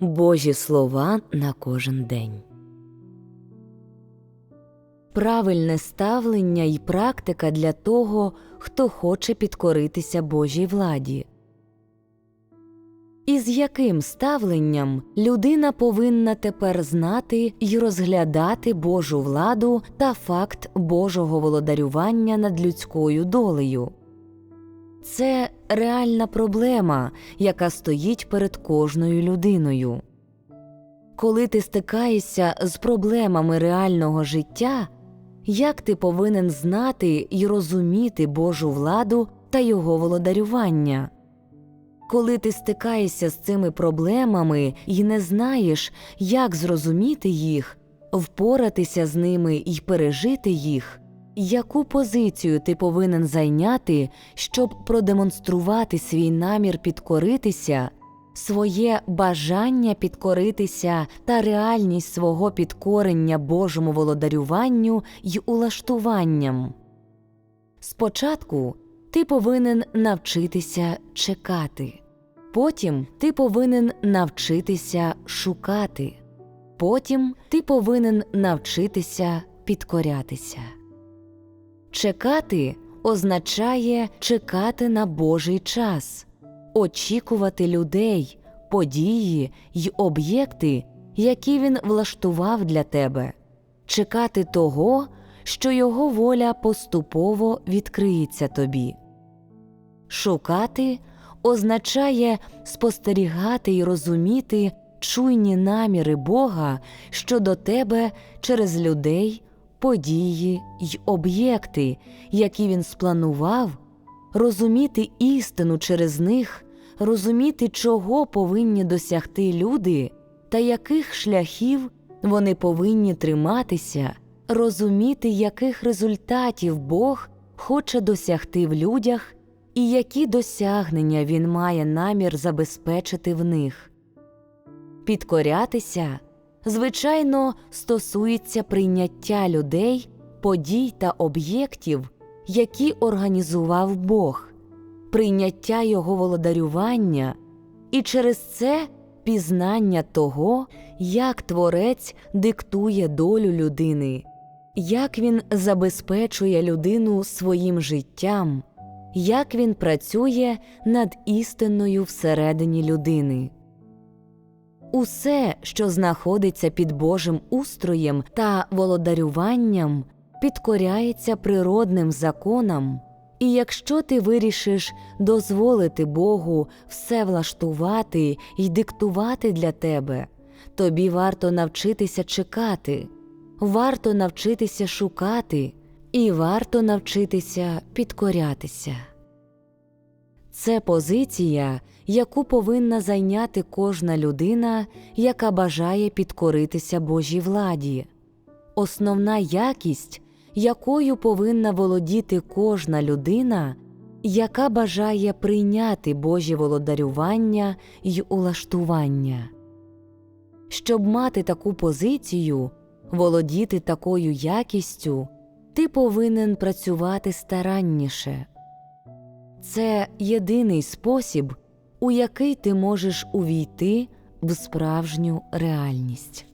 Божі слова на кожен день. Правильне ставлення і практика для того, хто хоче підкоритися Божій владі. Із яким ставленням людина повинна тепер знати й розглядати Божу владу та факт Божого володарювання над людською долею? Це реальна проблема, яка стоїть перед кожною людиною. Коли ти стикаєшся з проблемами реального життя, як ти повинен знати й розуміти Божу владу та його володарювання? Коли ти стикаєшся з цими проблемами і не знаєш, як зрозуміти їх, впоратися з ними і пережити їх, яку позицію ти повинен зайняти, щоб продемонструвати свій намір підкоритися, своє бажання підкоритися та реальність свого підкорення Божому володарюванню й улаштуванням? Спочатку ти повинен навчитися чекати, потім ти повинен навчитися шукати, потім ти повинен навчитися підкорятися. Чекати означає чекати на Божий час, очікувати людей, події й об'єкти, які він влаштував для тебе, чекати того, що його воля поступово відкриється тобі. Шукати означає спостерігати й розуміти чуйні наміри Бога щодо тебе через людей, події й об'єкти, які він спланував, розуміти істину через них, розуміти, чого повинні досягти люди та яких шляхів вони повинні триматися, розуміти, яких результатів Бог хоче досягти в людях і які досягнення він має намір забезпечити в них. Підкорятися, звичайно, стосується прийняття людей, подій та об'єктів, які організував Бог, прийняття Його володарювання, і через це пізнання того, як Творець диктує долю людини, як він забезпечує людину своїм життям, як він працює над істинною всередині людини. Усе, що знаходиться під Божим устроєм та володарюванням, підкоряється природним законам, і якщо ти вирішиш дозволити Богу все влаштувати й диктувати для тебе, тобі варто навчитися чекати, варто навчитися шукати, і варто навчитися підкорятися. Це позиція, яку повинна зайняти кожна людина, яка бажає підкоритися Божій владі, основна якість, якою повинна володіти кожна людина, яка бажає прийняти Божі володарювання й улаштування. Щоб мати таку позицію, володіти такою якістю, ти повинен працювати старанніше. Це єдиний спосіб, у який ти можеш увійти в справжню реальність.